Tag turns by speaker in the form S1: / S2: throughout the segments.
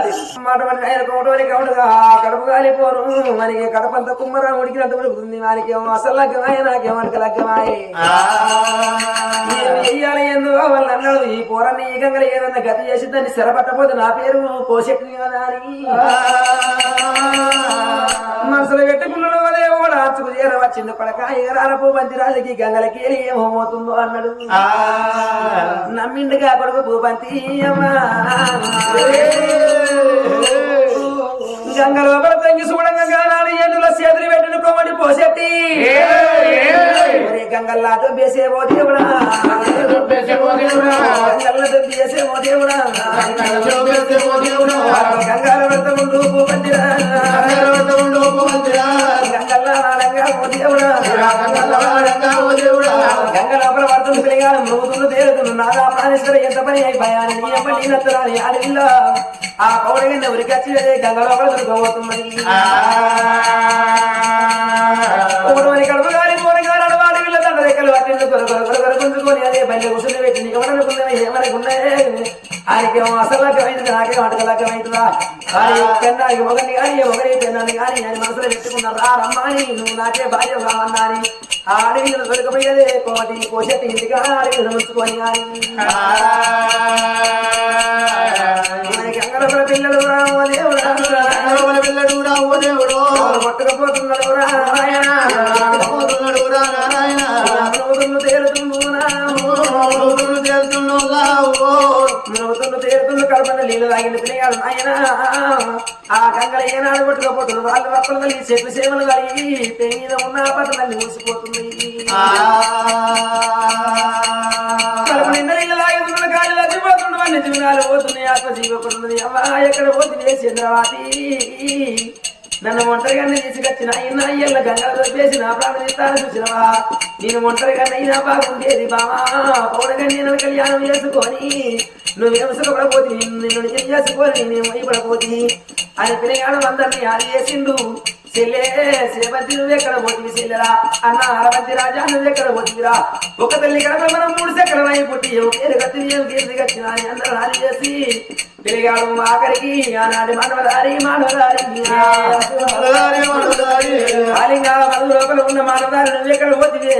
S1: మన ఆయన కోటోని కౌడుగా కడుపు కాలిపోను మనకి కడపంత కుమ్మరా ఉడికినట్టు ఉడుకుతుంది మనకేమో అసలు లగ్గమాయ నాకేమో లగ్గమాయ వెయ్యాలి ఎందు వాళ్ళు అన్నాడు ఈ పోరాన్ని ఈ గంగలు ఏదన్నా గతి చేసి దాన్ని సెరపట్టపోతే నా పేరు కోశెట్టి కదా అని మనసులో పెట్టుకున్నాడు అదే ఓడ ఆచుకు చేర వచ్చింది కొడక ఎగరాలపు బంతి రాజుకి గంగలకి ఏమో పోతుందో అన్నాడు నమ్మిండుగా కొడుకు భూపంతి అమ్మా. గంగ లోపల తంగి చూడంగా గానాడు ఎండుల సేతులు పెట్టిన కొమ్మడి పోసెట్టి ఒరే గంగల్లాతో బేసేవో దేవుడా. గంగల్లతో బేసేవో దేవుడా. గంగాల వద్ద ఉండు భూపంతిరా గంగల్లా నాడంగా ఓ దేవుడా గంగ లోపల పడుతుంది పిల్లగాడు మృగుతులు తేలుతును నాదా ప్రాణేశ్వర ఎంత పని అయిపోయాను నీ అమ్మ నీ నత్తరాని ఆడిల్లా ఆ. పౌడగండి ఉరికి వచ్చి గంగ లోపల దొరకబోతున్నది ఒకటి గారి పోనగాడు వాడి వీళ్ళ దండ రెక్కలు పట్టిండు కొర కొర కొర కొర బండి కూర్చుని పెట్టి నీకు ఎవరనుకున్నవి ఏమనుకున్నాయి ఆయనకేమో నాకేమో అటకలకమైందా ఆయన పెన్నానికి ఒకరిని కానీ ఒకరి పెన్నాన్ని కానీ మనసులో రా రమ్మని నువ్వు నాకే భార్య కావన్నాని. ఆ అడవిలో దొరకపోయేదే కోటి కోసేటి ఇంటిగా అడవిలో ఉంచుకొని కానీ. మనకి అంగళపుర పిల్లలు రామో దేవుడు. కొట్టకపోతున్నాడు నారాయణ. నవ్వుతున్న తేలుతున్నావు నవ్వుతున్న తేలుతున్న కడపన్న నీళ్ళు తాగిన పిల్లగాడు నాయన ఆ గంగల ఏనాడు కొట్టుకపోతున్నారు వాళ్ళు రప్పలు కలిగి చెట్టు సేవలు కలిగి పెయి మీద ఉన్న పట్టు మళ్ళీ ఊసిపోతుంది కడుపు నిండా నీళ్ళు తాగుతున్న గాలి లచ్చిపోతున్న వాడిని జీవనాలు పోతున్నాయి ఆత్మ జీవపడుతుంది అమ్మా ఎక్కడ పోతుంది చంద్రవాతి నన్ను ఒంటరిగానే తీసుకొచ్చిన అయినా అయ్యల్ల గంగలు దొరికేసి నా ప్రాణం ఇస్తాను చూసినవా నేను ఒంటరిగానే అయినా బాగుండేది బావా. పౌడగండి నేను కళ్యాణం చేసుకొని నువ్వు వ్యవసపడపోతే నిన్ను నిజం చేసుకొని నేను భయపడపోతే అని పిల్లగాడు అందరినీ ఆది చేసిండు చెల్లే సేవంతి నువ్వెక్కడ పోతివి చెల్లెరా అన్న అరవంతి రాజా నువ్వెక్కడ పోతివిరా? ఒక తల్లి కడప మనం మూడు సెక్కలు అయి పుట్టి కట్టిన అని అందరూ ఆది చేసి పిల్లగాడు ఆఖరికి ఆనాటి మానవదారి మానవదారి ఆలింగా మధు లోపల ఉన్న మానవదారి నువ్వెక్కడ పోతివే?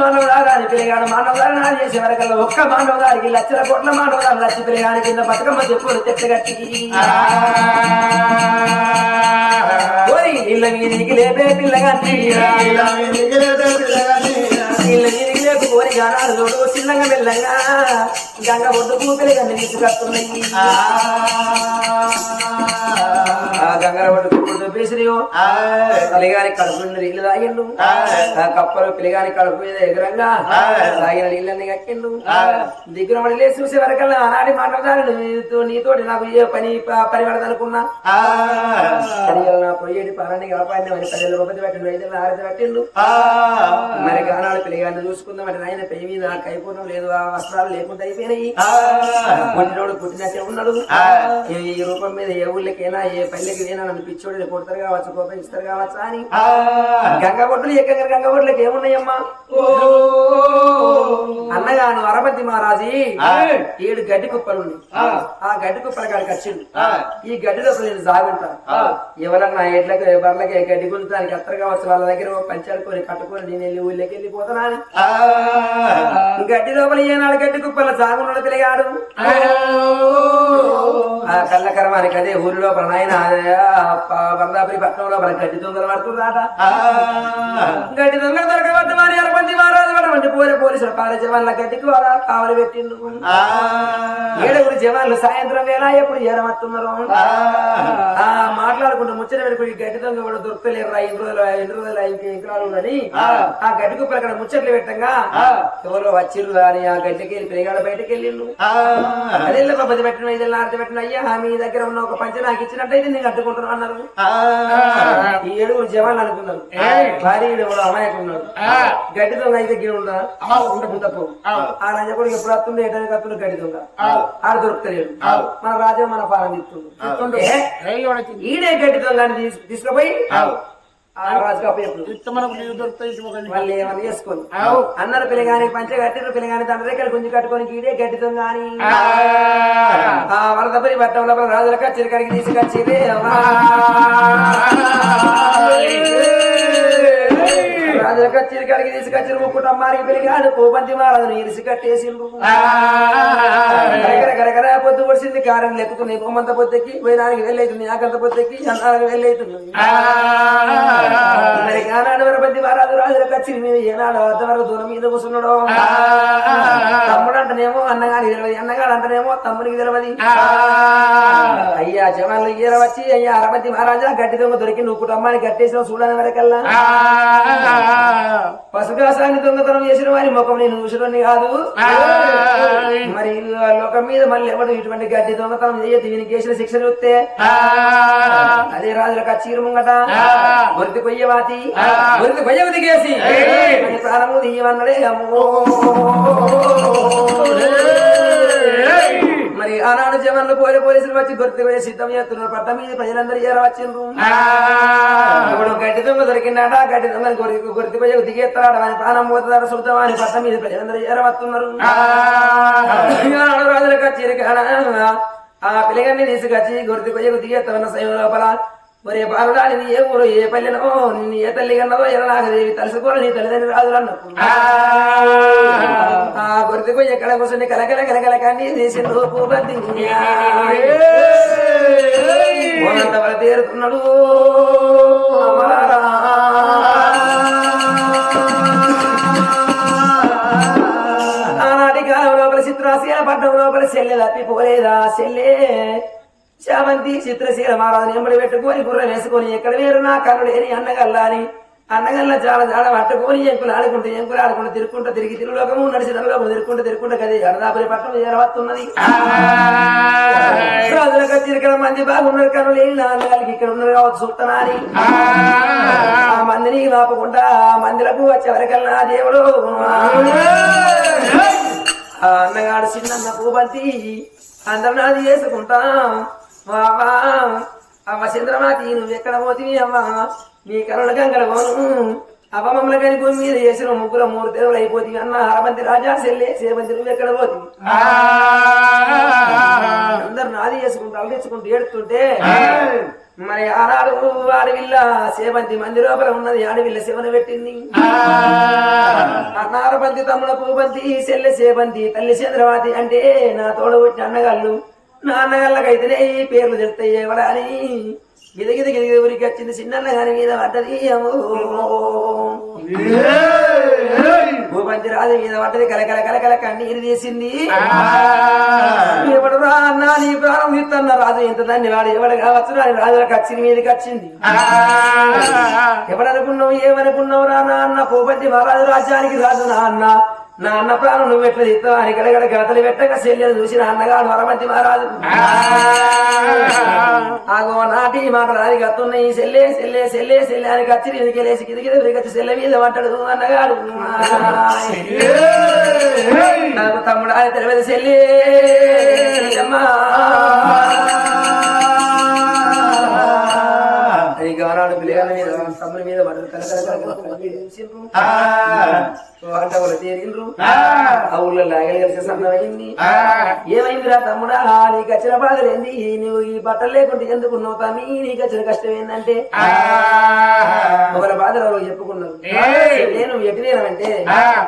S1: మానవదారి అని పిల్లగాడు మానవదారి నాది చేసే వరకల్లా ఒక్క మానవదారికి లక్షల కోట్ల మానవదారి లక్ష పిల్లగాడి కింద బతుకమ్మ చెప్పులు తెచ్చగట్టి ఓరి ఇళ్ళ మీదికి లేపే పిల్లగాన్ని కోరి గానాలు చూడు చిన్నగా మెల్లగా గంగ ఒడ్డుకు పిల్లగాన్ని తీసుకొస్తున్నాయి ఆ. గంగర చూపేసిరియో పిల్లగాని కడుపు నీళ్ళు తాగిండు. ఆ. కప్పలు పిల్లగాని కడుపు మీద ఎగరంగా తాగిన నీళ్ళని కక్కిండు. దిగున పడి లేచి చూసే వరకల్లా ఆనాటి మాట్లాడతాను నీతో నీతోటి నాకు ఏ పని పని పడదనుకున్నా నా పొయ్యేటి పరాన్ని కాపాడిన మరి పల్లెలు ఒకటి పెట్టిండు ఐదు ఆరతి పెట్టిండు. మరి గానాడు పిల్లగాన్ని చూసుకుందాం అంటే నాయన పెయ్యి మీద కైపోవడం లేదు ఆ వస్త్రాలు లేకుండా అయిపోయినాయి. పుట్టినోడు పుట్టినట్టే ఉన్నాడు. ఈ రూపం మీద ఏ ఊళ్ళకైనా ఏ పల్లెకి అయినా నన్ను పిచ్చోడు కొడతారు కావచ్చు కోపం ఇస్తారు కావచ్చు అని. గంగ బొట్టులు ఎక్కడ గంగ బొట్టులకు ఏమున్నాయమ్మా? అన్నగాను అరపతి మహారాజీ ఏడు గడ్డి కుప్పలు ఆ. గడ్డి కుప్పల కాడికి వచ్చిండు. ఈ గడ్డి లోపల నేను సాగుంటా ఎవరన్నా ఎడ్లకి బర్లకి గడ్డి గుంజడానికి అత్తరు కావచ్చు వాళ్ళ దగ్గర ఓ పంచాడుకొని కట్టుకొని నేను వెళ్ళి ఊళ్ళకి వెళ్ళిపోతున్నా అని. గడ్డి లోపల ఏనాడు గడ్డి కుప్పల సాగున్నాడు పిల్లగాడు ఆ కళ్ళకరమానికి అదే ఊరి లోపల నాయన బందాపురి పట్టణం లోపల గడ్డి దొంగలు పడుతున్నారట. గడ్డి దొంగలు దొరకబట్టి వారి అరపంది మహారాజు పడమంటే పోలే పోలీసులు పాల జవాన్ల గడ్డికి వాళ్ళ కావలి పెట్టిండు ఏడుగురు జవాన్లు సాయంత్రం వేళ ఎప్పుడు ఏడమత్తున్నారు ఆ. మాట్లాడుకుంటూ ముచ్చట పెట్టుకుని గడ్డి దొంగ కూడా దొరకలేరు ఎన్ని రోజులు ఎన్ని రోజులు అని ఆ. గడ్డి కుప్పలు అక్కడ ముచ్చట్లు పెట్టంగా. ఎవరో వచ్చిర్రు అని ఆ గడ్డికి వెళ్ళి పిల్లగాడు బయటకు వెళ్ళిండు అదే పది పెట్టిన ఐదు ఆరతి పెట్టిన అయ్యా మీ దగ్గర ఉన్న ఒక పంచ నాకు ఇచ్చినట్టయితే నేను కట్టుకుంటున్నాను అన్నారు. ఈ ఏడుగురు జవాన్లు అనుకున్నారు. భార్య ఎవడో అమాయకున్నాడు గడ్డి దొంగ అయితే గిరి ఉందా? ఉండపు ఆ. రాజా కూడా ఎప్పుడు వస్తుంది ఏటానికి వస్తుంది గడ్డి దొంగ? ఆడ దొరుకుతలేడు. మన రాజా మన పాలన ఇస్తుండు ఏ? ఈడే గడ్డి దొంగ తీసుకుపోయి
S2: మనకు నీళ్ళు దొరుకుతాయి ఇటు ఒకటి.
S1: వాళ్ళు ఏమని చేసుకొని. అన్నారు పిల్లగాని పంచ కట్టిరు పిల్లగాని తండ్రి దగ్గర గుంజి కట్టుకొని ఈడే గడ్డి దొంగ అని ఆ వరదపరి పట్టం లోపల రాజుల కచ్చిరి కడిగి తీసుకొచ్చిరే రాజుల కచ్చిరి కడిగి తీసుకొచ్చిరు ముక్కుటమ్మారికి పిల్లగాడు కోపంతి మహారాజును ఇరిసి కట్టేసిండ్రు. గరగర గరగర పొద్దు పొడిసింది కారం లెక్కుకుని బొమ్మంత పొద్దెక్కి పోయినానికి వెళ్ళైతుంది నాకంత పొద్దెక్కి అన్నానికి వెళ్ళైతుంది. కచ్చిరి మీద ఏనాడు అంతవరకు దూరం మీద కూర్చున్నాడు. తమ్ముడు అంటనేమో అన్నగారికి తెలియదు అన్నగాడు అంటనేమో తమ్ముడికి తెలియదు అయ్యా జవాన్లు ఈర వచ్చి అయ్యా అరపతి మహారాజా గడ్డి దొంగ దొరికి నువ్వు కుటుంబాన్ని కట్టేసిన చూడని వరకల్లా. పసుగాసాన్ని దొంగతనం చేసిన వారి ముఖం నేను చూసిన కాదు. మరి లోకం మీద మళ్ళీ ఎవడు ఇటువంటి గడ్డి దొంగతనం చేయొద్దు? దీనికి చేసిన శిక్ష చూస్తే. అదే రాజులకు చీరు ముంగట గుర్తి కొయ్యవాతి. గుర్తి కొయ్యవు దిగేసి మరి ప్రాణము అమ్మో మరి ఆనాడు జవాన్లు పోలే పోలీసులు వచ్చి గుర్తు పోయి సిద్ధం చేస్తున్నారు. పట్ట మీద ప్రజలందరూ ఏర వచ్చిండ్రు? ఇప్పుడు గడ్డి దొంగ దొరికిందట గడ్డి దొంగ గుర్తి పోయి దిగేస్తాడు అని ప్రాణం పోతుందట శుద్ధం అని పట్ట మీద ప్రజలందరూ ఏర వస్తున్నారు? రాజులకు వచ్చి ఆ పిల్లగాన్ని తీసుకొచ్చి గుర్తి పోయి దిగేస్తామన్న సైవం లోపల మరి బాలుడా నీ ఏ ఊరు ఏ పల్లెనో నీ ఏ తల్లి కన్నదో ఎరనాగదేవి తలుసుకోవాలి నీ తల్లిదండ్రులు రాజులు అన్నప్పుడు ఆ గుర్తు పోయి ఎక్కడ కూర్చొని కలకల కలకల కానీ మోనంత వల తేరుతున్నాడు. ఆనాటి కాలం లోపల చిత్రాశీల పట్టణం లోపల చెల్లె తప్పిపోలేదా చెల్లె శామంతి చిత్రశీల మహారాజుని ఎంబడి పెట్టుకొని గుర్రం వేసుకొని ఎక్కడ వేరు నా కన్నుడు ఏని అన్నగల్లా అని అన్నగల్ల చాలా జాడ పట్టుకొని ఎంకులు ఆడుకుంటూ ఎంకులు ఆడుకుంటూ తిరుక్కుంటూ తిరిగి తిరులోకము నడిచి లోకము తిరుక్కుంటూ తిరుక్కుంటూ కదే అరదాపురి పట్టణం చేరవస్తున్నది రాజులకు మంది బాగున్నారు కనులు ఏం నాన్నగారికి ఇక్కడ ఉన్నారు కావచ్చు సుత్తనాని ఆ మందిని ఆపకుండా ఆ మందిరకు వచ్చే వరకల్లా దేవుడు ఆ అన్నగాడు చిన్న పూబంతి అందరు నాది చేసుకుంటాం వావా అవ్వ చంద్రమాతి నువ్వు ఎక్కడ పోతివి అవ్వ? నీ కరుణ గంగల పోను అవ్వ మమ్మల్ని కానీ భూమి మీద చేసిన ముగ్గురు మూడు తెరువులు అయిపోతుంది అన్న హరమంతి రాజా సెల్లే సేవంతి నువ్వు ఎక్కడ పోతివి? అందరు నాది చేసుకుంటూ అలగించుకుంటూ ఏడుతుంటే మరి ఆనాడు ఆడవిల్ల సేవంతి మంది లోపల ఉన్నది ఆడవిల్ల శివన పెట్టింది. నారబంతి తమ్ముడ పూబంతి చెల్లె సేబంతి తల్లి చంద్రవాతి అంటే నా తోడ వచ్చిన అన్నగాళ్ళు. నా అన్నగాళ్ళకైతేనే ఈ పేర్లు చెప్తాయి ఎవడా అని గిదగిద గిదగిద ఊరికి వచ్చింది చిన్న గాని మీద పడ్డది. భూపంచి రాజు మీద పడ్డది కలకల కలకల కన్నీరు తీసింది. ఎవడు రా అన్నా నీ ప్రాణం ఇస్తున్న రాజు ఇంత దాన్ని వాడు ఎవడు కావచ్చు రాని రాజులకు వచ్చింది మీదకి వచ్చింది. ఎవడనుకున్నావు ఏమనుకున్నావు రా నా అన్న పోపట్టి మహారాజు రాజ్యానికి రాజు నా అన్న. నా అన్న ప్రాణం నువ్వు ఎట్లా ఇస్తావు అని గడగడ గతలు పెట్టక శల్యను చూసి నా అన్నగాడు వరమంతి మహారాజు. ఆగో నాటి మాట రాని గత్తున్నాయి సెల్లే సెల్లే సెల్లే సెల్లే అని కచ్చి నీకు లేచి కిది కిది కచ్చి సెల్ల మీద పడ్డాడు అన్నగాడు. నాకు తమ్ముడు ఆయన తెలియదు సెల్లే అమ్మా. గానాడు పిల్లగాల మీద తమ్ముని మీద పడ్డడు కలకల ఆ. ఊళ్ళో లాగలి కలిసి సన్నమైంది. ఏమైందిరా తమ్ముడా? నీకు వచ్చిన బాధలు ఏంది నువ్వు ఈ బట్టలు లేకుంటే ఎందుకు తమ్మి? నీకు వచ్చిన కష్టం ఏంటంటే ఒకరి బాధలు చెప్పుకున్నారు. నేను ఎటువేనంటే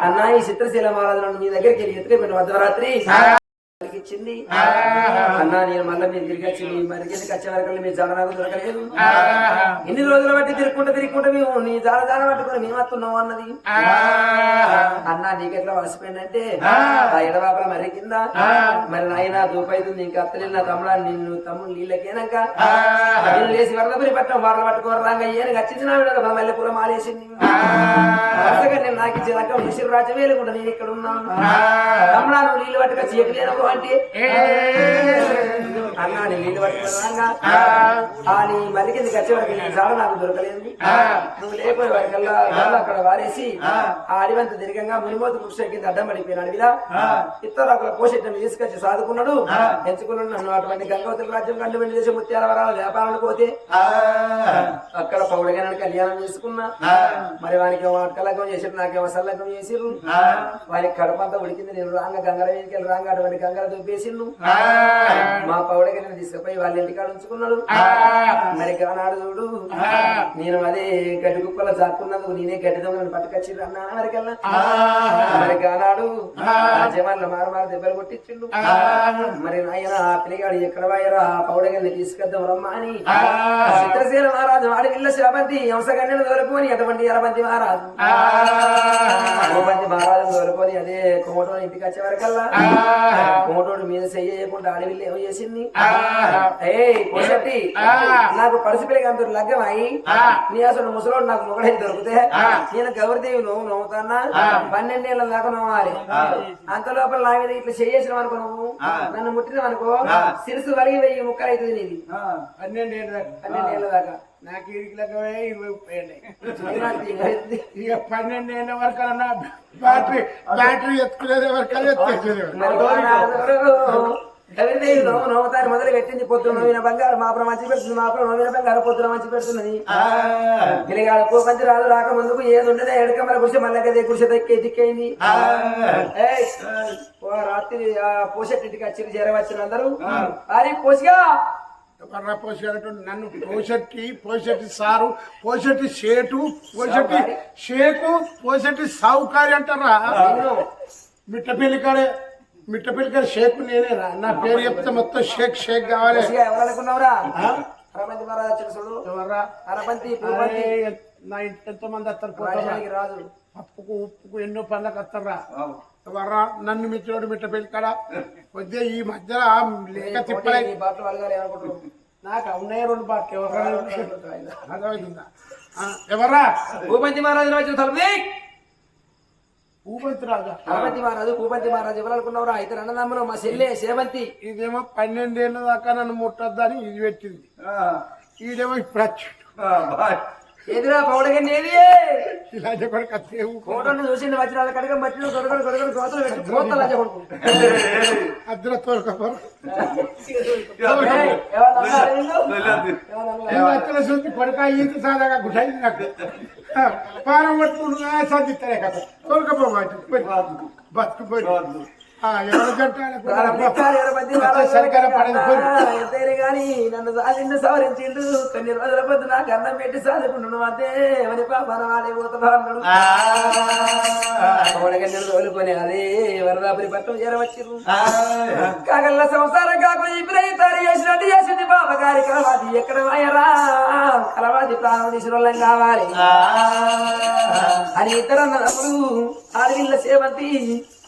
S1: అన్నా ఈ చిత్రశీల మహారాజు మీ దగ్గరికి వెళ్ళి ఎత్తుకెళ్ళి మధ్యరాత్రి. ఇచ్చింది. అన్నా నేను మళ్ళీ మీరు తిరిగి వచ్చి మీ మరికి ఎందుకు వచ్చే వరకు మీ జాడ నాకు దొరకలేదు? ఇన్ని రోజులు బట్టి తిరుక్కుంటూ తిరుక్కుంటూ మేము నీ జాడ జాడ పట్టుకుని మేము వస్తున్నాం అన్నది. అన్నా నీకెట్లా వలసిపోయిందంటే ఆ. ఎడబాపల మరి కింద మరి నాయన దూపైతుంది ఇంకా అత్తలేదు నా తమ్ముడా నిన్ను తమ్ముడు నీళ్ళకేనాక నేను లేచి వరదపురి పట్టం వాడలు పట్టుకోరు రాంగ ఏనుగు వచ్చింది నా విడక మల్లెపూల మాలేసింది. వరుసగా నేను నాకు ఇచ్చిన విసిరు రాజ్యం వేలుకుంటా నేను ఇక్కడ ఉన్నాను. తమ్ముడా నువ్వు నీళ్ళు పట్టుక చీకటి లేనకు అంటే Hey. Hey. Hey. అన్నా నేను నీళ్ళు పట్టుకుని రాంగా ఆ. నీ మరి కిందకి వచ్చే వరకు నీ జాడ నాకు దొరకలేదు. నువ్వు లేకపోయే వరకల్లా వాళ్ళు అక్కడ వారేసి ఆ. అడివంత దీర్ఘంగా మునిమోతు వృక్షం కింద అడ్డం పడిపోయిన అడవిలా ఇతరు అక్కడ పోషెట్టం తీసుకొచ్చి సాదుకున్నాడు. ఎంచుకున్నాడు నన్ను అటువంటి గంగవతుల రాజ్యం కండు వెండి చేసే ముత్యాల వరాల వ్యాపారానికి పోతే. అక్కడ పౌడగానే కళ్యాణం చేసుకున్నా. మరి వానికి కలగం చేసారు నాకేమో సల్లగం చేసిర్రు. వానికి కడపంతా ఉడికింది నేను రాంగ గంగర వెనుకలు రాంగ అటువంటి గంగర దొబ్బేసిండు మా పౌడగా నేను తీసుకుపోయి వాళ్ళ ఇంటికాడ ఉంచుకున్నాడు. మరి కానాడు చూడు. నేను అదే గడ్డి కుప్పలో చాక్కున్నందుకు నేనే గడ్డి దొంగలను పట్టుకొచ్చిండ్రు అన్నా వరకల్లా మరి కానాడు జమాన్లో మారు మారు దెబ్బలు కొట్టించిండు. మరి నాయన ఆ పిల్లగాడు ఎక్కడ వాయరా? ఆ పౌడగల్ని తీసుకొద్దాం రమ్మా అని. చిత్రశీల మహారాజు వాడి పిల్ల శివపంతి హంసగన్యను దొరుకుని అటువంటి ఎరపంతి మహారాజు? కోపంతి మహారాజు దొరుకుని అదే కోమటోని ఇంటికి వచ్చే వరకల్లా. కోమటోడు మీద చెయ్యకుండా అడవిలో ఏమో చేసింది. నాకు పరిసిపిల్లకి అంత లగ్గం అయి నీ అసలు ముసలోడు నాకు మొగడై దొరికితే నేను గౌరదేవి నువ్వు నవ్వుతానా? పన్నెండేళ్ళ దాకా నవ్వాలి. అంత లోపల నా మీద ఇట్లా చేసిన అనుకో నువ్వు. నన్ను ముట్టిన అనుకో సిరుసు వలిగి వెయ్యి ముక్కలు అవుతుంది నీది.
S2: పన్నెండు ఏళ్ళ దాకా.
S1: పన్నెండేళ్ళ దాకా.
S2: నాకు ఇరికి లెక్కవే ఇరవై ముప్పై ఇక పన్నెండు ఏళ్ళ వరకు అన్న బ్యాటరీ బ్యాటరీ ఎత్తుకునేది వరకు ఎత్తుకునేది
S1: నవ్వు నవ్వుతాను మొదలు పెట్టింది పొద్దున నవ్విన బంగారు మాపురం మంచి పెడుతుంది మాపురం నవ్విన బంగారు పొద్దున మంచి పెడుతున్నది పిల్లగాడు కోపంచి రాదు రాక ముందుకు ఏది ఉండదే ఎడకమ్మల గుడిసె మల్లకదే గుడిసె దక్కే దిక్కైంది రాత్రి ఆ పోషెట్టింటికి వచ్చి చేరవచ్చిన అందరూ. అరే పోసిగా
S2: ఎవర్రా పోసేటట్టు నన్ను పోషెట్టి పోషెట్టి సారు పోషెట్టి షేటు పోషెట్టి షేకు పోషెట్టి సావుకారి అంటారా?
S1: నిన్ను.
S2: మిట్టపల్లి కాడే. మిట్టపల్లి కాడ షేకు నేనేరా. నా పేరు చెప్తే మొత్తం షేక్ షేక్ కావాలి.
S1: ఎవరు? అరపంతి మహారాజు
S2: ఎవర్రా?
S1: అరపంతి
S2: అరే,
S1: పూపంతి
S2: నా ఇంటి ఎంతో మంది వస్తారు పోతారా?
S1: రాజానికి రాజు.
S2: పప్పుకు ఉప్పుకు ఎన్నో పనులకు వస్తారా? ఎవర్రా? నన్ను మిత్రుడు మిట్టపల్లి కాడ. కొద్దిగా ఈ మధ్యలో లేక తిప్పలై
S1: బాటలు అడగాలి
S2: నాకు ఉన్నాయి రెండు బాట్లు. ఎవర్రా? అర్థమైందా? ఎవర్రా?
S1: భూపంతి మహారాజు తలుపు
S2: ఊపంతి రాజా.
S1: అరపంతి మహారాజు భూపంతి మహారాజు ఇతర అన్నదమ్ములు మా చెల్లె సేవంతి
S2: ఇదేమో పన్నెండేళ్ళ దాకా నన్ను ముట్టొద్దని ఇది పెట్టింది. ఈడేమో ఇప్పుడు
S1: ఎదురా పౌడగండి ఏది
S2: ఇలా.
S1: ఫోటోని చూసింది వచ్చిన కడగ మట్టిలో గొడగడు గొడగడు కోతలు పెట్టి కోతలు అదే కొడుకు.
S2: ఈత సాదాగా నాకు. ఆ, పారం పట్టుకున్నా సంధిస్తారే కదా తోలుకపో బతుకుపోయి ఎవరు
S1: ప్రారంభించాలి అరపంతి
S2: పడదు
S1: గాని నన్ను సవరించిండు. కొన్ని రోజుల పొద్దు నాకు అన్నం పెట్టి సాదుకుంటున్నాను అదే ఎవరి పాపన వాడే పోతున్నా అన్నాడు. పౌడగన్నెలు తోలుకొని అదే వరదాపురి పట్టం చేరవచ్చిర్రు. కాగల్ల సంసారం కాకుండా ఇప్పుడు తయారు చేసినట్టు చేసింది బాబ గారి కలవాది. ఎక్కడ వాయరా కలవాది ప్రాణం తీసిన వాళ్ళం కావాలి అని ఇద్దరు అన్నప్పుడు ఆడవిల్ల సేవంతి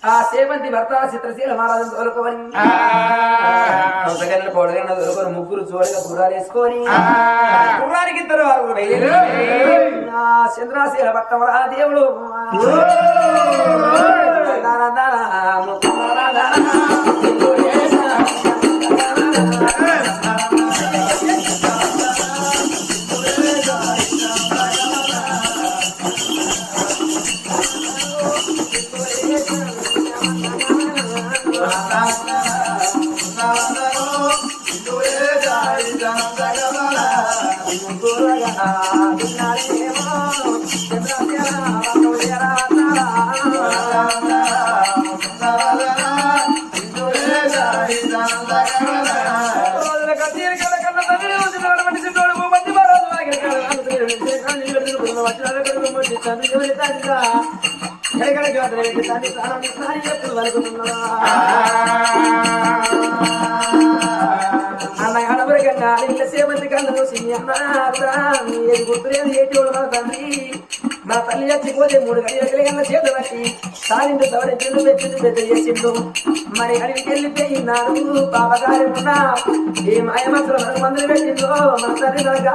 S1: ఆ సేవంతి భర్త చిత్రశీల మహారాజు తోలుకోవని అంతకన్నా పొడగన్న తోలుకొని ముగ్గురు చూడగా గుర్రాలు వేసుకొని గుర్రానికి ఇద్దరు చంద్రాశీల భట్టమరా దేవుడు దాన దాన చంద్రుడి తండ్రా గడగడ జ్యోతులు వెళ్ళి తల్లి ప్రాణం సారి ఎప్పుడు వలుకుతున్నా అన్న కడపరి గంట ఇంత తండ్రి? నా తల్లి చచ్చిపోతే మూడు గడియల కన్నా చేత పట్టి సారింటి సవరి చెల్లు పెట్టి పెద్ద చేసిండు మరి అడిగి వెళ్ళిపోయినారు పాపగారి ఉన్నా ఏ మాయమత్రం మనకు మందులు పెట్టిందో మన తల్లి నరగా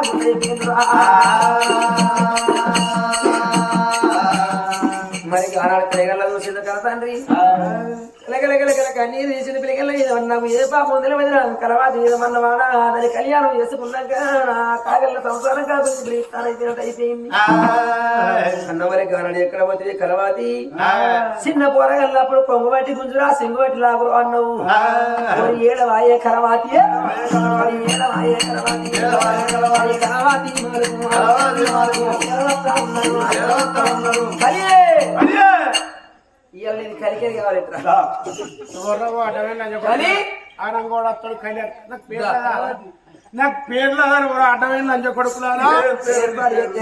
S1: మరి ఆనాడు పిల్లగల్ల చూసింది కదా తండ్రి? కన్నీరు తీసిన పిల్లగల్ల నాకు ఏ పాపం తెలియదు కలవాది ఏదమన్న వాడ? దాని కళ్యాణం చేసుకున్నాక నా కాగల్ల సంసారం కాదు అయిపోయింది. అన్నవరి గానడు ఎక్కడ పోతే కలవాది చిన్న పోరగల్లప్పుడు కొంగు బట్టి గుంజురా సింగు బట్టి లాగురు అన్నవు మరి ఏడవాయే కలవాతి? ఏడవాయే కలవాతి? కలవాతి? కలవాతి? కలియే ఇవాళ నేను కలికేది కావాలి కానీ?
S2: ఆయన కూడా. అతడు కళ్యాణ్ నాకు పేరు లేదా? నాకు పేర్లు ఎవరు అడ్డమైన లంచ కొడుకులారా?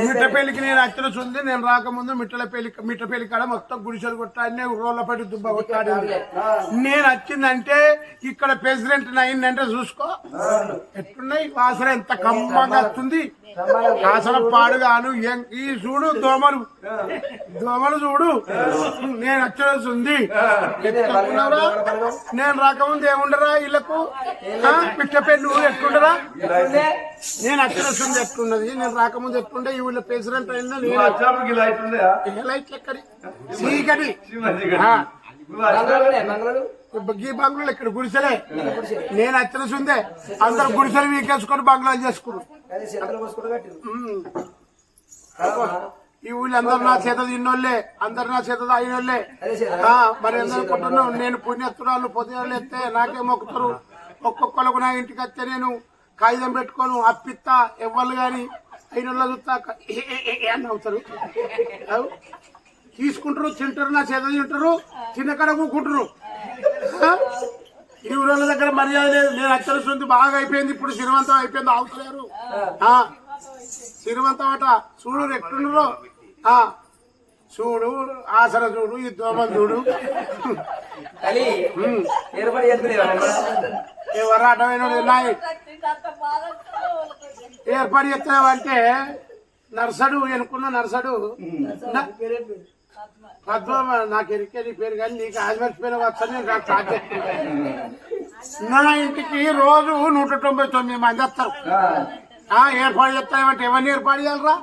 S2: మిట్ట పెళ్ళికి నేను అచ్చిన చూంది నేను రాకముందు మిట్టల పెళ్ళి మిట్ట పెళ్ళి కాడ మొత్తం గుడిసెలు కొట్టాడిని రోడ్ల పట్టి దుబ్బ కొట్టాడింది నేను వచ్చిందంటే ఇక్కడ ప్రెసిడెంట్ అయిందంటే చూసుకో. ఎట్టున్నాయి? వాసన ఎంత కమ్మంగా వస్తుంది? వాసన పాడుగాను ఏం- ఈ చూడు దోమలు. దోమలు చూడు. నేను ఎత్తుకున్నారా? నేను రాకముందు ఏముండరా ఇళ్ళకు ఆ? పిట్ట పెళ్ళి ఎట్లుండరా నేను అచ్చిన సుంది ఎట్లున్నది నేను రాకముందు ఎట్లుండే ఈ ఊళ్ళో ప్రెసిడెంట్ అయిందా నేను ఏ లైట్ ఎక్కడి? చీకటి. ఈ బంగ్లాలు? ఇక్కడ గుడిసెలే. నేను అచ్చిన సుందే అందరు గుడిసెలు వీకేసుకొని బంగ్లాలు చేసుకున్నారు
S1: అది చేతులు పోసుకుంటూ కట్టింది
S2: ఉమ్. ఈ ఊళ్ళో అందరు నా చేత తిన్నోళ్ళే అందరు నా చేత తాగినోళ్ళే. ఆ, మరి అందరూ అనుకుంటున్నాం నేను పుణ్యత్తురాలు పొద్దున ఎత్తే నాకే మొక్కుతారు. ఒక్కొక్కరికి నా ఇంటికి వస్తే నేను కాగితం పెట్టుకోను అప్పిత్తా ఎవ్వరు కానీ అయిన చూస్తా అని అవుతారు. అవు. తీసుకుంటారు తింటారు నా చేత తింటారు చిన్న కడ కూకుంటారు? ఈ ఊళ్ళ దగ్గర మర్యాద లేదు. నేను అచ్చర సొంత బాగా అయిపోయింది. ఇప్పుడు శ్రీమంతం అయిపోయింది. అవుతలేరు ఆ. శ్రీమంతం అట. చూడు ఎట్లుండ్రో ఆ చూడు ఆసర చూడు ఈ దోమలు చూడు. ఎవరు అడ్డమైన ఏర్పాటు చేస్తున్నావంటే నర్సడు ఎనుకున్న నర్సడు. నా- పద్మ నాకు ఎరికే నీ పేరు కానీ నీకు ఆజ్మర్చి పేరు వచ్చని నేను నాకు. నా ఇంటికి రోజు నూట తొంభై తొమ్మిది మంది వస్తారు. ఆ, ఏర్పాటు చేస్తామంటే ఎవరిని ఏర్పాటు చేయాలరా?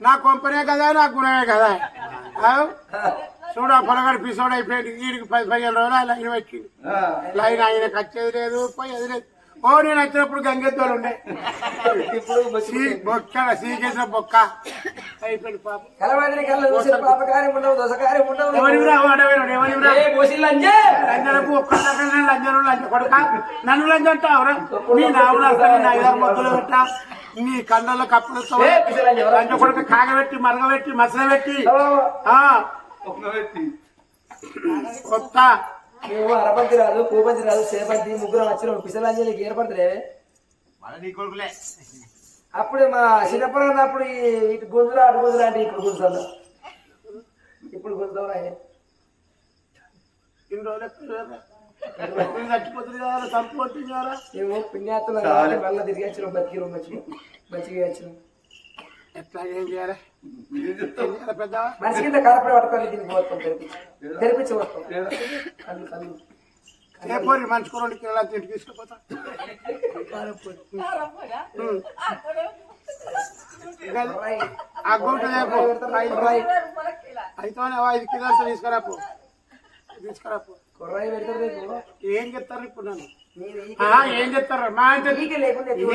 S2: నా కొంపనే కదా నా గుణమే కదా? చూడు పొలగాడు పిసోడు అయిపోయింది వీడికి పది పదిహేను రోజులు ఆ లైన్ వచ్చింది లైన్ ఆయనకు వచ్చేది లేదు పోయేది లేదు. ఓ నేను వచ్చినప్పుడు గంగెద్దోలు ఉండే.
S1: ఇప్పుడు
S2: బొక్క సీకేసిన బొక్క. అయిపోయింది పాప.
S1: కలవాడిని కళ్ళ చూసిన పాపకార్యం ఉండవు దోసకార్యం ఉండవు.
S2: ఎవరివిరా వాడవేడు ఎవరివిరా
S1: ఏ కోసిల్ అంజే
S2: లంజనకు ఒక్క లంజను లంజ కొడుక. నన్ను లంజ నీ నావులు అసలు నా ఐదారు మొక్కలు పెట్టా. నీ కళ్ళల్లో కప్పులు? లంజ కొడుక కాగబెట్టి మరగబెట్టి మసలబెట్టి. ఆ. కొత్త
S1: నువ్వు అరపంతి రాదు పూపంతి రాదు సేపంతి ముగ్గురు వచ్చిన పిసలంజలికి ఏర్పడతలే అప్పుడు మా చిన్నప్పుడు అప్పుడు ఇటు గొంతులు అటు గొంతులు అంటే ఇప్పుడు గుంజుతుందా ఇప్పుడు?
S2: మీరు చచ్చిపోతుంది కదా సంపూర్తి కదా.
S1: మేము పుణ్యాత్తులు మళ్ళీ తిరిగి వచ్చినాం బతికి వచ్చినాం మంచిగా వచ్చినాం
S2: ఎట్లా ఏం చేయాలి? పెద్ద
S1: మనిషి కింద కడపడ పట్టుకొని దీనికి పోతాం తెరిపించి తెరిపించి వస్తాం
S2: రేపోరి ఇంటికి తీసుకుపోతా. ఉం. ఇంకా ఆ గుంట రేపు ఐదు అయితే ఐదు కిలోలు తీసుకురాపు. తీసుకురాపు.
S1: కుర్రాయి పెడతారు రేపు.
S2: ఏం చెప్తారు ఇప్పుడు నన్ను? ఏం చెప్తారు? మా అంటే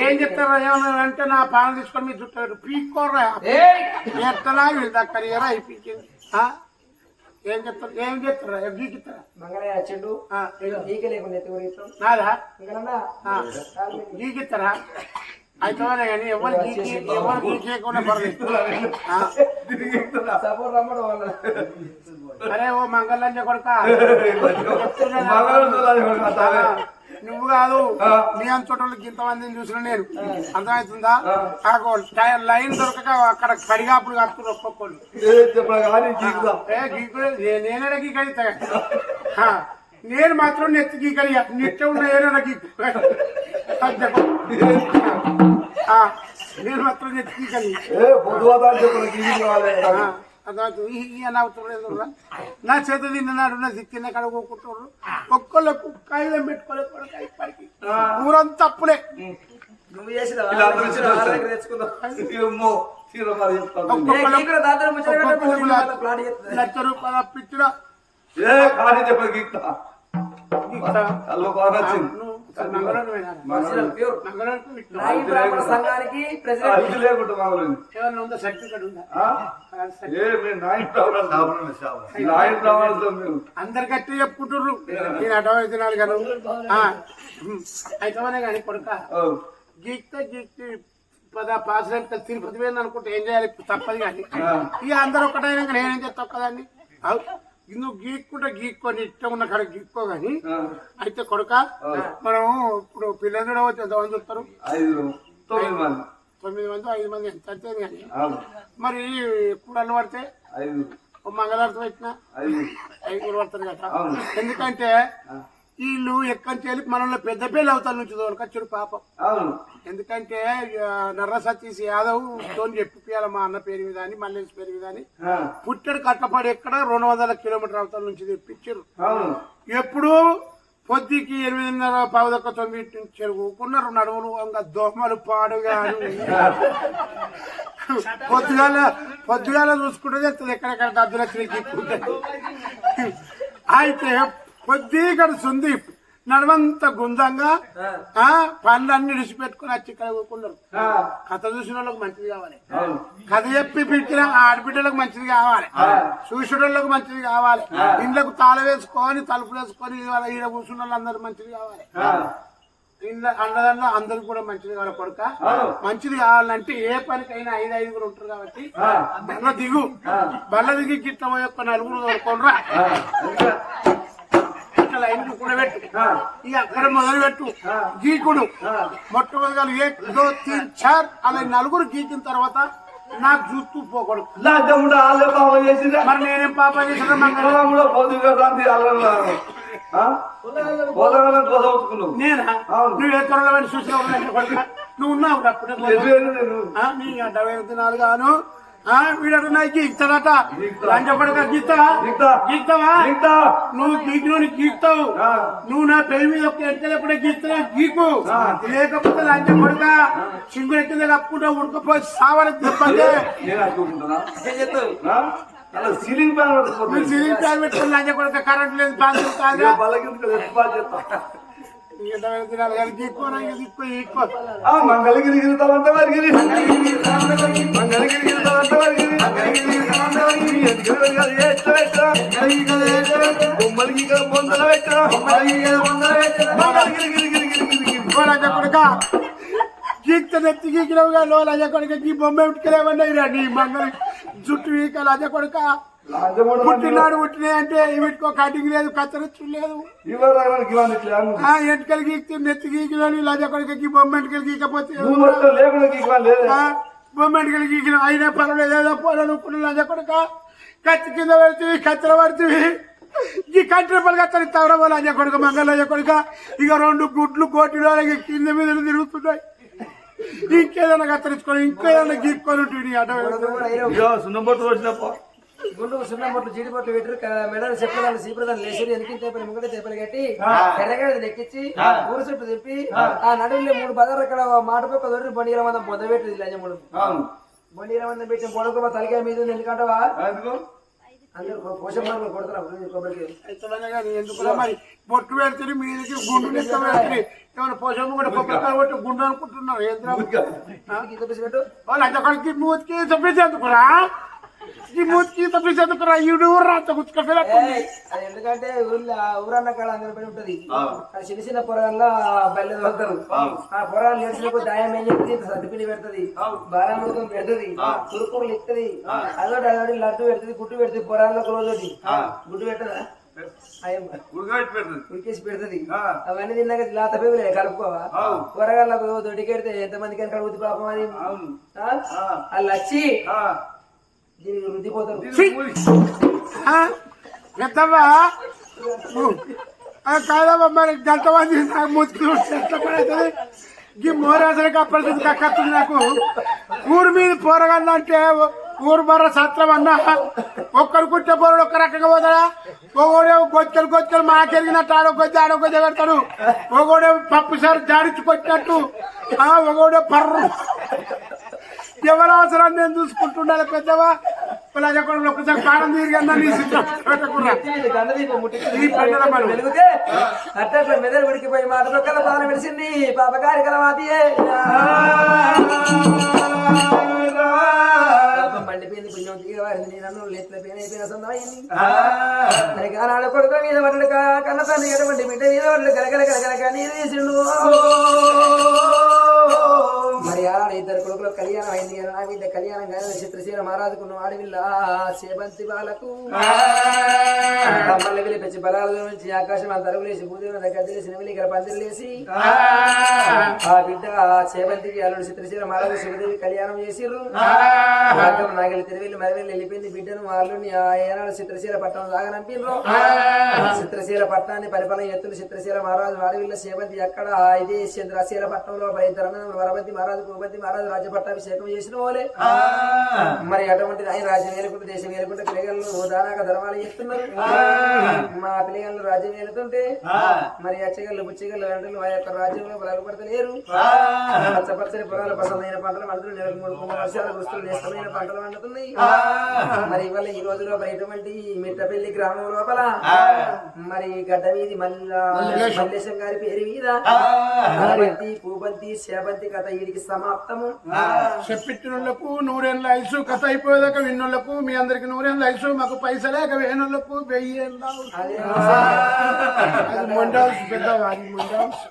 S2: ఏం చెప్తారు? ఏమన్నా అంటే నా పాలన తీసుకొని మీరు చుట్టారు పీక్కోర్రా
S1: ఏయ్!
S2: ఎత్తలా వీళ్ళు దక్కరి అయిపోయింది. ఆ? ఏం చెప్తారు? ఏం చెప్తారా? గీకిస్తారా
S1: మంగళయ్య వచ్చిండు
S2: ఆ,
S1: నీకే లేకుండా
S2: నాదా? అయితే కానీ ఎవరు గీకి ఎవరు గీకేయకుండా పర్లేదు అరే ఓ మంగళంజ కొడుక. నువ్వు కాదు. నీ అంతటోళ్ళకి ఇంతమందిని చూసిన నేను. అర్థమవుతుందా? నాకు లైన్ దొరకక అక్కడ కడిగాపులు కడుతున్నారు నే- నేనే గీకడితా నేను మాత్రం నెత్తి గీకలి నెట్ట ఉన్న ఏదైనా గీకు. నేను మాత్రం నెత్తి గీకలి అర్థమవుతుంది ఈ- అని నా చేత తిన్నాడు నా తిన్న కాడ కొట్టుకుంటారు ఒక్కళ్ళకు కాగితం పెట్టుకోలేదు ఊరంతా అప్పుడే
S3: నువ్వు చేసిన
S2: లక్ష రూపాయలు అప్పించిన
S3: ఏ కానీ చెప్పదు గీక్తా అల్లు బాగా నచ్చింది
S1: సంఘానికి
S3: లేకుండా మామూలు
S2: అందరు గట్టి చెప్పుకుంటుర్రు. నేను అటవై తినాలి కదా అయితే కానీ కొడుక.
S3: ఓ,
S2: గీక్తే గీక్తే పద పాస్ అయితే తిరుపతి పోయింది అనుకుంటే ఏం చేయాలి? తప్పదు కానీ. ఇక అందరు ఒక్కటైనా నేనేం చేస్తా ఒక్కదాన్ని? నువ్వు గీక్కుంటే గీక్కొని ఇష్టం ఉన్న కాడ గీక్కో
S3: ఆ,
S2: అయితే కొడుక మనం ఇప్పుడు పిల్లలు కూడా ఎంతమంది వస్తారు
S3: ఐదు తొమ్మిది మంది.
S2: తొమ్మిది మంది ఐదు మంది ఎంత అంతే కానీ మరి కూడలు పడితే మంగళారతి పెట్టినా?
S3: ఐదు
S2: పడతారు కదా. ఎందుకంటే వీళ్ళు ఎక్కడి నుంచి మనల్ని పెద్ద పేర్లు అవతల నుంచి దొరకొచ్చారు పాపం. ఎందుకంటే నర్ర సతీష్ యాదవ్తో చెప్పియాల మా అన్న పేరు మీద అని మల్లేష్ పేరు మీద అని. పుట్టడు కట్టపాడు ఎక్కడ? రెండు వందల కిలోమీటర్ అవతల నుంచి తెప్పించారు ఎప్పుడు పొద్దుకి ఎనిమిదిన్నర పదొక్క తొమ్మిది నుంచి చెరుగుకున్నారు నడుములు ఇంకా దోమలు పాడుగా పొద్దుగాల పొద్దుగాల చూసుకుంటే ఎక్కడెక్కడ దద్దుల తిరిగి అయితే పొద్దు గడుస్తుంది నడవంత గుందంగా ఆ. పనులన్నీ విడిచిపెట్టుకుని వచ్చి ఇక్కడ కూకున్నారు
S3: ఆ,
S2: కథ చూసిన వాళ్ళకి మంచిది కావాలి. కథ చెప్పి పెట్టిన ఆడబిడ్డలకు మంచిది కావాలి. చూసేటోళ్ళకు మంచిది కావాలి. ఇండ్లకు తాళ వేసుకొని తలుపులు వేసుకొని ఈడ కూర్చున్న వాళ్ళందరూ మంచిది కావాలి. ఇండ్ల అండదండ అందరికి కూడా మంచిది కావాలి కొడుక. మంచిది కావాలంటే ఏ పనికైనా ఐదు ఐదుగురు ఉంటారు కాబట్టి బల్ల దిగు. బల్ల దిగి గిట్ల పోయి ఒక్క నలుగురు దొరకొనరా
S3: ఆ, ఇంకా,
S2: ఇట్లా లైన్ కూడా పెట్టు
S3: ఆ,
S2: ఇక అక్కడ మొదలు పెట్టు గీకుడు. మొట్టమొదటిగా ఏక్ దో తీన్ చార్ అలా నలుగురు గీకిన తర్వాత నాకు చూస్తూ పోకూడదు.
S3: పాప చేసిందా
S2: మరి నేనేం పాప చేసిన నేనా. నువ్వు ఏ త్వరలో నువ్వు ఉన్నావు అప్పుడే డెబ్బై దినాలు గాను ఆ, వీడట నాకు గీక్తాడట లంచపడక. గీక్తావా
S3: ఇంకా
S2: నువ్వు గీకు గీక్తావు
S3: ఆ.
S2: నువ్వు నా పెళ్ళి మీద ఒక ఎట్టుకెళ్ళి గీస్తున్నా గీకు. లేకపోతే లంచం పడక సింగు ఎక్కిందే కప్పుకుంటా ఉడకపోయి
S3: ఆ? అలా సీలింగ్ ఫ్యాన్
S2: పెట్టుకుని లంచం పడక కరెంట్ లేదు ఫ్యాన్ కాదా
S3: మంగళగిరి వరిగిరి మంగళగిరి గిరితావంత వరిగిరి బొమ్మలకి బొందల పెట్ట
S2: కొడుక గీకినవుగా లో గీ బొమ్మ ఉట్టుకెళ్ళేవన్నా నీ మంగళ జుట్టు వీక రాజా కొడుక పుట్టినాడు పుట్టినాయి అంటే వీటికో కటింగ్ లేదు కత్తరచ్చు లేదు. ఎంటికలు గీక్తే నెత్తి గీకినని రాజా కొడుక గీ బొమ్మ ఎంటికలు గీకపోతే
S3: లేదు?
S2: బొమ్మ ఎంటికలు గీకిన అయినా పర్వాలేదు ఏదో పోలనుకున్న రాజా కొడుక కత్తి కింద పడుతుంది కత్తెర పడుతుంది ఈ కంటి రూపాయలు కత్తరి తవరవ రాజా కొడుక మంగళ కొడుక ఇక రెండు గుడ్లు కోటిలో కింద మీద తిరుగుతున్నాయి. ఇంకేదైనా కత్తిరించుకొని ఇంకేదైనా గీక్కొని ఉంటుంది అటు
S3: ఇగో సున్నపట్టు వచ్చినప్ప
S1: గుండు సున్నం బొట్లు జీడి బొట్లు పెట్టారు మెడలు చెప్పదాన్ని సీపురదాన్ని లేచి ఎనికి తేపలు ముంగట తేపలు కట్టి ఎర్రగడ్డ ఎక్కించి ఊరు చుట్టూ తిప్పి ఆ. నడువులో మూడు బజార్లు అక్కడ మాట పక్క దొరికి బండి మందం పొద్దు పెట్టింది లంజముడు బండి మందం పెట్టిన పొడకు తలకాయ మీద ఎందుకంటవా?
S3: ఎందుకు?
S1: అందరూ కొడుతున్నారు కొబ్బరికి.
S2: బొట్టు పెడితే మీదకి గుండు లెక్క పెడితే ఏమైనా పోషమ్మ కూడా కొబ్బరికాయ కొట్టి గుండు అనుకుంటున్నారు ఏంద్రా
S1: ఇంత పిసి పెట్టు
S2: వాళ్ళు అంత కొడుకు మూతికి తప్పించేందుకురా ఈ మూతికి తప్పించేందుకురా ఈడు రాత గుచ్చుకపోయినా
S1: ఏయ్, అది ఎందుకంటే ఊర్లో ఊరన్న కాడ అందరి పని ఉంటది. అది చిన్న చిన్న పొరాల్లో బయలు తోలుతారు ఆ. పొరాలు నేర్చిన దాయం ఏం చెప్తుంది సర్దిపిండి పెడుతుంది. బాలమృతం పెడుతుంది. కురుకులు ఇస్తుంది. అదొకటి అదొకటి లడ్డు పెడుతుంది గుట్టు పెడుతుంది పొరాల్లో రోజు గుడ్డు పెట్టదా? అయ్యం.
S3: ఉడకబెట్టి పెడుతుంది.
S1: ఉరికేసి పెడుతుంది.
S3: ఆ.
S1: అవన్నీ తిన్నాక లాత పేగులే కలుపుకోవా?
S3: అవు.
S1: కూరగాయలకు దొడ్డికెడితే ఎంతమందికి అని కడుగుతుంది పాపం అది.
S3: అవును.
S1: ఆ?
S3: ఆ.
S1: వాళ్ళు వచ్చి
S3: ఆ.
S1: దీనికి
S2: కాదమ్మా మరి గంట మంది నాకు ముత్తులు ఎట్లా ఈ మోరాసరికి అప్పటికి కక్కత్తుంది నాకు. ఊరి మీద పోరగంటే ఊరు మర్ర సత్రం అన్నా. ఒక్కరు కుట్టే పోరడు ఒక్క రకంగా పోతాడా? ఒకడే గొచ్చలు గొచ్చలు మాకెరిగినట్టు ఆడో కొద్ది ఆడో కొద్ది పెడతాడు. ఒకడే పప్పు సార్ జాడించి కొట్టినట్టు. ఆ పర్రు. ఎవరి అవసరాన్ని నేను చూసుకుంటుండాలి పెద్దవా? ప్రజాకొండలు ఒకసారి కాలం తిరిగి నీ సిద్ధం పెట్టకురా. ఈ పండుగ మనం.
S1: వెలుగుతే అట్లా మెదడు ఉడికిపోయి మాటలో కల బాధ విడిసింది పాపగారి కలవాతియే పాపం పుణ్యం దిగవారింది నేను అన్ను లేట్ల పేన అయిపోయిన సందమైంది కొడుకు మీద పడ్డడు కన్న తండ్రి ఎటువంటి బిడ్డ మీద పడ్డడు? గలగల గలగల నీరు తీసిండు మరి ఇద్దరు కొడుకుల కళ్యాణం అయింది. కదా నా బిడ్డ కళ్యాణం కానీ చిత్రశీల మహారాజుకున్న ఆడవిల్ల సేబంతి బాలకు. కమ్మల్ని పిలిపించి బలాల నుంచి ఆకాశం అంత అరుగులేసి భూదేవుని దగ్గర తెలిసి నెమిలి ఇక్కడ పందిరిలేసి ఆ బిడ్డ చేపంతికి అల్లుడు చిత్రశీల మహారాజు శివదేవి కళ్యాణం చేసిర్రు. మార్గం నాగలి తిరువెళ్ళి మరివెళ్ళి వెళ్ళిపోయింది. బిడ్డను వాళ్ళని ఆ ఏనాడు చిత్రశీల పట్టణం సాగనంపిర్రు చిత్రశీల పట్టణాన్ని పరిపాలన ఎత్తులు చిత్రశీల మహారాజు అడవిలో సేవంతి ఎక్కడ? ఇదే చంద్రశీల పట్టణంలో ఇద్దరు వరపతి మహారాజు భూపతి మహారాజు రాజ్య పట్టాభిషేకం చేసిన వాళ్ళే. మరి అటువంటి ఆయన రాజ్యం వేలుకుంటే దేశం వేలుకుంటే పిల్లగాళ్ళు దానాక ధర్మాలు చేస్తున్నారు మా పిల్లగాళ్ళు రాజ్యం వేలుతుంటే మరి అచ్చగళ్ళు బుచ్చగళ్ళు వెంటలు ఆ యొక్క రాజ్యంలో బలపడతలేరు పచ్చపచ్చని పొలాలు పసందైన పంటలు పండుతున్న నెలకు మూడు మూడు వర్షాలు దుస్తులు నేస్తమైన పంటలు పండుతున్నాయి. మరి ఇవాళ ఈ రోజులో ఇటువంటి మిట్టపల్లి గ్రామం లోపల మరి గడ్డ మీది మల్ల మల్లేశం. గారి పేరు మీద బంతి పూబంతి సేబంతి కథ వీడికి సమాప్తము
S2: చెప్పించినోళ్ళకు నూరేళ్ళ ఐసు కథ అయిపోయేదాకా విన్నోళ్ళకు మీ అందరికి నూరేళ్ళ ఐసు మాకు పైసలేక వేనోళ్ళకు వెయ్యి ఏళ్ళ
S1: అదే.
S2: మొండాల్సి పెద్దవారి మొండాల్సి.